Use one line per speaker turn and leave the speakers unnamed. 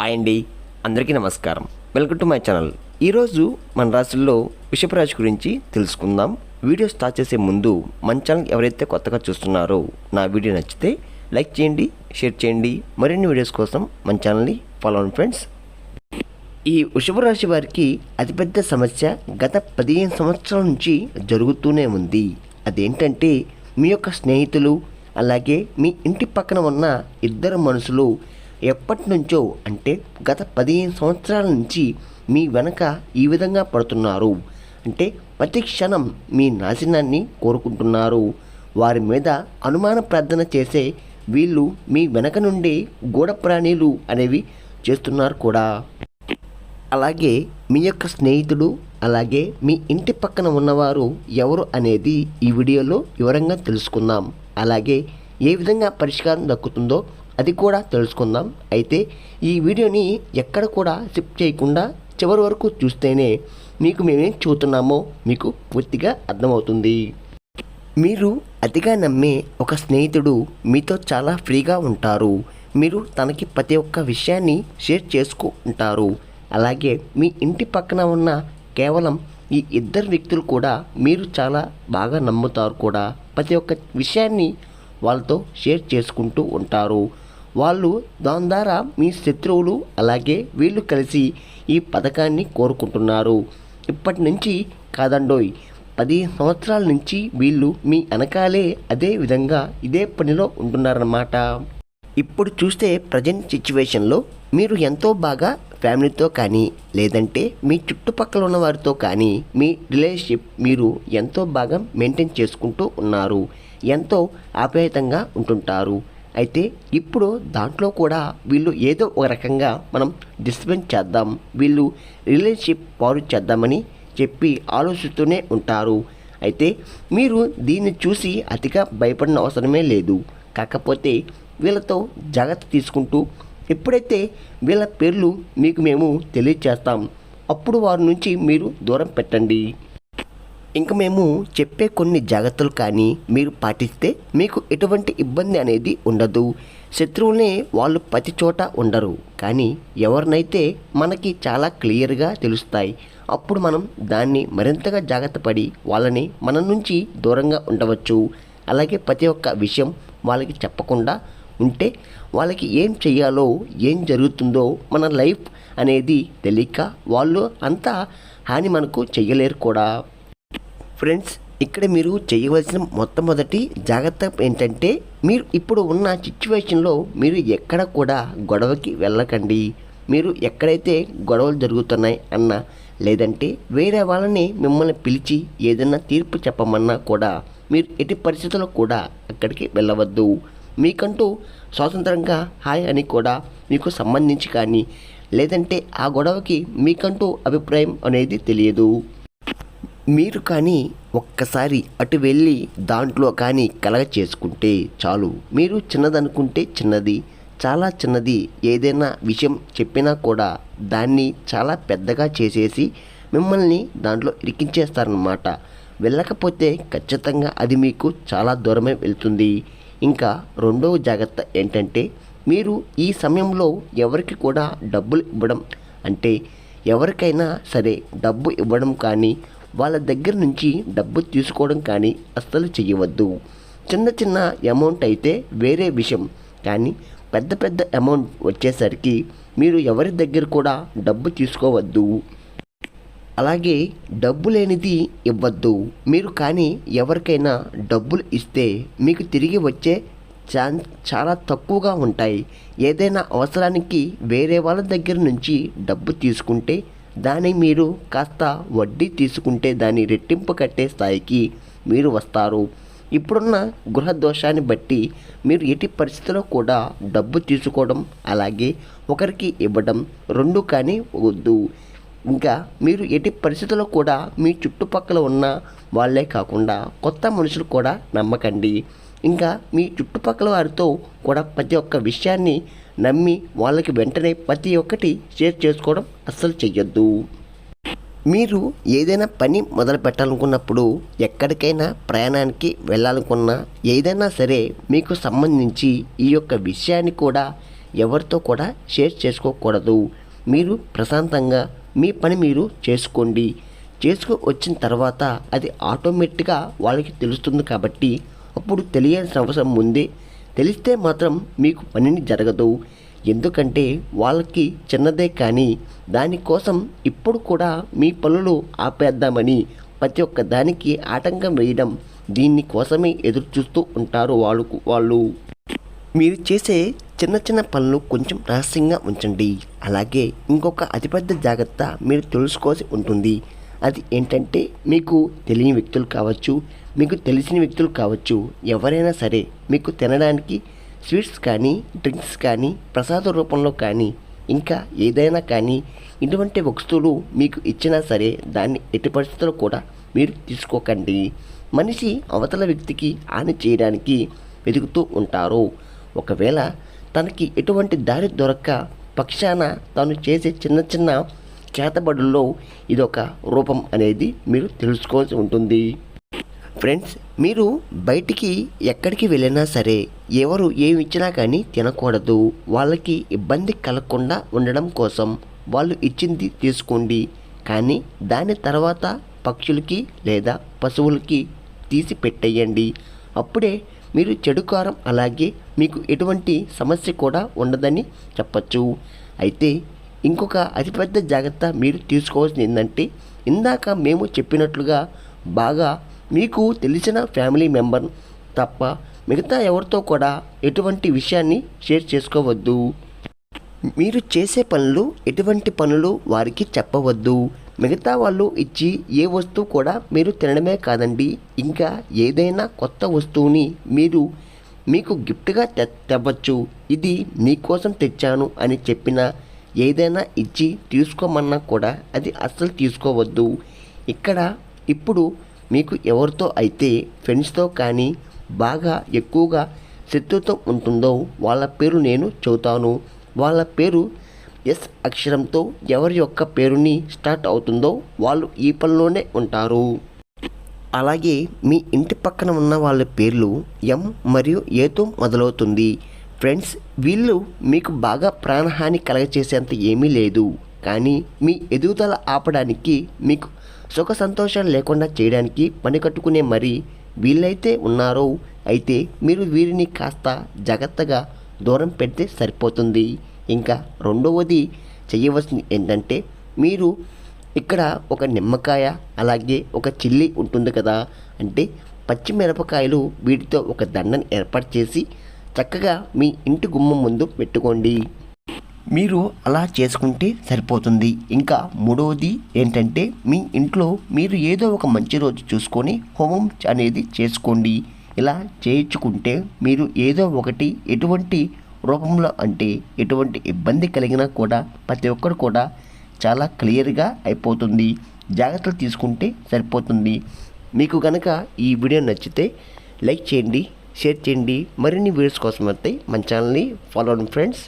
Hi అండి. అందరికీ నమస్కారం. Welcome to my channel. ఈరోజు మన రాశుల్లో విషపరాజు గురించి తెలుసుకుందాం. వీడియో స్టార్ట్ చేసే ముందు మన ఛానల్ ఎవరైతే కొత్తగా చూస్తున్నారో నా వీడియో నచ్చితే లైక్ చేయండి షేర్ చేయండి. మరిన్ని వీడియోస్ కోసం మన ఛానల్ని ఫాలో అవ్వండి ఫ్రెండ్స్. ఈ వృషభరాశి వారికి అతిపెద్ద సమస్య గత పదిహేను సంవత్సరాల నుంచి జరుగుతూనే ఉంది. అదేంటంటే మీ యొక్క స్నేహితులు అలాగే మీ ఇంటి పక్కన ఉన్న ఇద్దరు మనుషులు ఎప్పటి నుంచో అంటే గత పదిహేను సంవత్సరాల నుంచి మీ వెనక ఈ విధంగా పడుతున్నారు. అంటే ప్రతి క్షణం మీ నాశనాన్ని కోరుకుంటున్నారు. వారి మీద అనుమాన ప్రార్థన చేసే వీళ్ళు మీ వెనక నుండి గూఢ ప్రాణీలు అనేవి చేస్తున్నారు కూడా. అలాగే మీ యొక్క స్నేహితుడు అలాగే మీ ఇంటి పక్కన ఉన్నవారు ఎవరు అనేది ఈ వీడియోలో వివరంగా తెలుసుకుందాం. అలాగే ఏ విధంగా పరిష్కారం దక్కుతుందో అది కూడా తెలుసుకుందాం. అయితే ఈ వీడియోని ఎక్కడ కూడా స్కిప్ చేయకుండా చివరి వరకు చూస్తేనే మీకు మేమేం చూస్తున్నామో మీకు పూర్తిగా అర్థమవుతుంది. మీరు అతిగా నమ్మే ఒక స్నేహితుడు మీతో చాలా ఫ్రీగా ఉంటారు. మీరు తనకి ప్రతి ఒక్క విషయాన్ని షేర్ చేసుకుంటారు అలాగే మీ ఇంటి పక్కన ఉన్న కేవలం ఈ ఇద్దరు వ్యక్తులు కూడా మీరు చాలా బాగా నమ్ముతారు కూడా. ప్రతి ఒక్క విషయాన్ని వాళ్ళతో షేర్ చేసుకుంటూ ఉంటారు. వాళ్ళు దాని ద్వారా మీ శత్రువులు అలాగే వీళ్ళు కలిసి ఈ పథకాన్ని కోరుకుంటున్నారు. ఇప్పటి నుంచి కాదండోయ్. పది సంవత్సరాల నుంచి వీళ్ళు మీ వెనకాలే అదే విధంగా ఇదే పనిలో ఉంటున్నారన్నమాట. ఇప్పుడు చూస్తే ప్రజెంట్ సిచ్యువేషన్లో మీరు ఎంతో బాగా ఫ్యామిలీతో కానీ లేదంటే మీ చుట్టుపక్కల ఉన్న వారితో కానీ మీ రిలేషన్షిప్ మీరు ఎంతో బాగా మెయింటైన్ చేసుకుంటూ ఉన్నారు. ఎంతో ఆప్యాయతంగా ఉంటుంటారు. అయితే ఇప్పుడు దాంట్లో కూడా వీళ్ళు ఏదో ఒక రకంగా మనం డిస్టర్బెన్స్ చేద్దాం వీళ్ళు రిలేషన్షిప్ పాడు చేద్దామని చెప్పి ఆలోచిస్తూనే ఉంటారు. అయితే మీరు దీన్ని చూసి అతిగా భయపడిన అవసరమే లేదు. కాకపోతే వీళ్ళతో జాగ్రత్త తీసుకుంటూ ఎప్పుడైతే వీళ్ళ పేర్లు మీకు మేము తెలియచేస్తాం అప్పుడు వారి నుంచి మీరు దూరం పెట్టండి. ఇంకా మేము చెప్పే కొన్ని జాగ్రత్తలు కానీ మీరు పాటిస్తే మీకు ఎటువంటి ఇబ్బంది అనేది ఉండదు. శత్రువులనే వాళ్ళు ప్రతి చోట ఉండరు. కానీ ఎవరినైతే మనకి చాలా క్లియర్గా తెలుస్తాయి అప్పుడు మనం దాన్ని మరింతగా జాగ్రత్త పడి వాళ్ళని మన నుంచి దూరంగా ఉండవచ్చు. అలాగే ప్రతి ఒక్క విషయం వాళ్ళకి చెప్పకుండా ఉంటే వాళ్ళకి ఏం చేయాలో ఏం జరుగుతుందో మన లైఫ్ అనేది తెలియక వాళ్ళు అంతా హాని మనకు చెయ్యలేరు కూడా. ఫ్రెండ్స్ ఇక్కడ మీరు చేయవలసిన మొట్టమొదటి జాగ్రత్త ఏంటంటే మీరు ఇప్పుడు ఉన్న సిచ్యువేషన్లో మీరు ఎక్కడ కూడా గొడవకి వెళ్ళకండి. మీరు ఎక్కడైతే గొడవలు జరుగుతున్నాయి అన్న లేదంటే వేరే వాళ్ళని మిమ్మల్ని పిలిచి ఏదైనా తీర్పు చెప్పమన్నా కూడా మీరు ఎట్టి పరిస్థితుల్లో కూడా అక్కడికి వెళ్ళవద్దు. మీకంటూ స్వాతంత్రంగా హాయ్ అని కూడా మీకు సంబంధించి కానీ లేదంటే ఆ గొడవకి మీకంటూ అభిప్రాయం అనేది తెలియదు. మీరు కానీ ఒక్కసారి అటు వెళ్ళి దాంట్లో కానీ కలగ చేసుకుంటే చాలు. మీరు చిన్నదనుకుంటే చిన్నది చాలా చిన్నది ఏదైనా విషయం చెప్పినా కూడా దాన్ని చాలా పెద్దగా చేసేసి మిమ్మల్ని దాంట్లో ఇరికించేస్తారనమాట వెళ్ళకపోతే ఖచ్చితంగా అది మీకు చాలా దూరమే వెళ్తుంది. ఇంకా రెండవ జాగ్రత్త ఏంటంటే మీరు ఈ సమయంలో ఎవరికి కూడా డబ్బులు ఇవ్వడం అంటే ఎవరికైనా సరే డబ్బు ఇవ్వడం కానీ వాళ్ళ దగ్గర నుంచి డబ్బు తీసుకోవడం కానీ అస్సలు చేయవద్దు చిన్న చిన్న అమౌంట్ అయితే వేరే విషయం. కానీ పెద్ద పెద్ద అమౌంట్ వచ్చేసరికి మీరు ఎవరి దగ్గర కూడా డబ్బు తీసుకోవద్దు. అలాగే డబ్బు లేనిది ఇవ్వద్దు. మీరు కానీ ఎవరికైనా డబ్బులు ఇస్తే మీకు తిరిగి వచ్చే ఛాన్స్ చాలా తక్కువగా ఉంటాయి. ఏదైనా అవసరానికి వేరే వాళ్ళ దగ్గర నుంచి డబ్బు తీసుకుంటే దాన్ని మీరు కాస్త వడ్డీ తీసుకుంటే దాన్ని రెట్టింపు కట్టే స్థాయికి మీరు వస్తారు. ఇప్పుడున్న గృహ దోషాన్ని బట్టి మీరు ఎట్టి పరిస్థితిలో కూడా డబ్బు తీసుకోవడం అలాగే ఒకరికి ఇవ్వడం రెండు కానీ వద్దు. ఇంకా మీరు ఎట్టి పరిస్థితుల్లో కూడా మీ చుట్టుపక్కల ఉన్న వాళ్ళే కాకుండా కొత్త మనుషులు కూడా నమ్మకండి. ఇంకా మీ చుట్టుపక్కల వారితో కూడా ప్రతి ఒక్క విషయాన్ని నమ్మి వాళ్ళకి వెంటనే ప్రతి ఒక్కటి షేర్ చేసుకోవడం అస్సలు చెయ్యొద్దు. మీరు ఏదైనా పని మొదలు పెట్టాలనుకున్నప్పుడు ఎక్కడికైనా ప్రయాణానికి వెళ్ళాలనుకున్నా ఏదైనా సరే మీకు సంబంధించి ఈ యొక్క విషయాన్ని కూడా ఎవరితో కూడా షేర్ చేసుకోకూడదు. మీరు ప్రశాంతంగా మీ పని మీరు చేసుకోండి. చేసుకు వచ్చిన తర్వాత అది ఆటోమేటిక్గా వాళ్ళకి తెలుస్తుంది కాబట్టి అప్పుడు తెలియాల్సిన అవసరం ముందే తెలిస్తే మాత్రం మీకు పనిని జరగదు. ఎందుకంటే వాళ్ళకి చిన్నదే కానీ దానికోసం ఇప్పుడు కూడా మీ పనులు ఆపేద్దామని ప్రతి ఒక్క దానికి ఆటంకం వేయడం దీనికోసమే ఎదురు చూస్తూ ఉంటారు వాళ్ళు వాళ్ళు. మీరు చేసే చిన్న చిన్న పనులు కొంచెం రహస్యంగా ఉంచండి. అలాగే ఇంకొక అతిపెద్ద జాగ్రత్త మీరు తెలుసుకోవాల్సి ఉంటుంది. అది ఏంటంటే మీకు తెలియని వ్యక్తులు కావచ్చు మీకు తెలిసిన వ్యక్తులు కావచ్చు ఎవరైనా సరే మీకు తినడానికి స్వీట్స్ కానీ డ్రింక్స్ కానీ ప్రసాద రూపంలో కానీ ఇంకా ఏదైనా కానీ ఇటువంటి వస్తువులు మీకు ఇచ్చినా సరే దాన్ని ఎట్టి పరిస్థితుల్లో కూడా మీరు తీసుకోకండి. మనిషి అవతల వ్యక్తికి హాని చేయడానికి వెతుకుతూ ఉంటారు. ఒకవేళ తనకి ఎటువంటి దారి దొరక్క పక్షాన తాను చేసే చిన్న చిన్న చేతబడుల్లో ఇదొక రూపం అనేది మీరు తెలుసుకోవాల్సి ఉంటుంది. ఫ్రెండ్స్ మీరు బయటికి ఎక్కడికి వెళ్ళినా సరే ఎవరు ఏమి ఇచ్చినా కానీ తినకూడదు. వాళ్ళకి ఇబ్బంది కలగకుండా ఉండడం కోసం వాళ్ళు ఇచ్చింది తీసుకోండి. కానీ దాని తర్వాత పక్షులకి లేదా పశువులకి తీసి పెట్టేయండి. అప్పుడే మీరు చెడుకారం అలాగే మీకు ఎటువంటి సమస్య కూడా ఉండదని చెప్పచ్చు. అయితే ఇంకొక అతిపెద్ద జాగ్రత్త మీరు తీసుకోవాల్సింది ఏంటంటే ఇందాక మేము చెప్పినట్లుగా బాగా మీకు తెలిసిన ఫ్యామిలీ మెంబర్ తప్ప మిగతా ఎవరితో కూడా ఎటువంటి విషయాన్ని షేర్ చేసుకోవద్దు. మీరు చేసే పనులు ఎటువంటి పనులు వారికి చెప్పవద్దు. మిగతా వాళ్ళు ఇచ్చి ఏ వస్తువు కూడా మీరు తినడమే కాదండి. ఇంకా ఏదైనా కొత్త వస్తువుని మీరు మీకు గిఫ్ట్గా తె తెవ్వచ్చు. ఇది మీకోసం తెచ్చాను అని చెప్పిన ఏదైనా ఇచ్చి తీసుకోమన్నా కూడా అది అస్సలు తీసుకోవద్దు. ఇక్కడ ఇప్పుడు మీకు ఎవరితో అయితే ఫ్రెండ్స్తో కానీ బాగా ఎక్కువగా శత్రుత్వం ఉంటుందో వాళ్ళ పేరు నేను చెబుతాను. వాళ్ళ పేరు ఎస్ అక్షరంతో ఎవరి యొక్క పేరుని స్టార్ట్ అవుతుందో వాళ్ళు ఈ పనిలోనే ఉంటారు. అలాగే మీ ఇంటి పక్కన ఉన్న వాళ్ళ పేర్లు ఎం మరియు ఏతో మొదలవుతుంది. ఫ్రెండ్స్ వీళ్ళు మీకు బాగా ప్రాణహాని కలగచేసేంత ఏమీ లేదు. కానీ మీ ఎదుగుదల ఆపడానికి మీకు సుఖ సంతోషం లేకుండా చేయడానికి పని కట్టుకునే మరి వీళ్ళైతే ఉన్నారో అయితే మీరు వీరిని కాస్త జాగ్రత్తగా దూరం పెడితే సరిపోతుంది. ఇంకా రెండవది చేయవలసింది ఏంటంటే మీరు ఇక్కడ ఒక నిమ్మకాయ అలాగే ఒక చిల్లి ఉంటుంది కదా అంటే పచ్చిమిరపకాయలు వీటితో ఒక దండను ఏర్పాటు చేసి చక్కగా మీ ఇంటి గుమ్మం ముందు పెట్టుకోండి. మీరు అలా చేసుకుంటే సరిపోతుంది. ఇంకా మూడవది ఏంటంటే మీ ఇంట్లో మీరు ఏదో ఒక మంచి రోజు చూసుకొని హోమం అనేది చేసుకోండి. ఇలా చేయించుకుంటే మీరు ఏదో ఒకటి ఎటువంటి రూపంలో అంటే ఎటువంటి ఇబ్బంది కలిగినా కూడా ప్రతి ఒక్కరు కూడా చాలా క్లియర్గా అయిపోతుంది. జాగ్రత్తలు తీసుకుంటే సరిపోతుంది. మీకు కనుక ఈ వీడియో నచ్చితే లైక్ చేయండి. షేర్ చేయండి. మరిన్ని వీడియోస్ కోసం అయితే మన ఛానల్ని ఫాలో అవ్వండి ఫ్రెండ్స్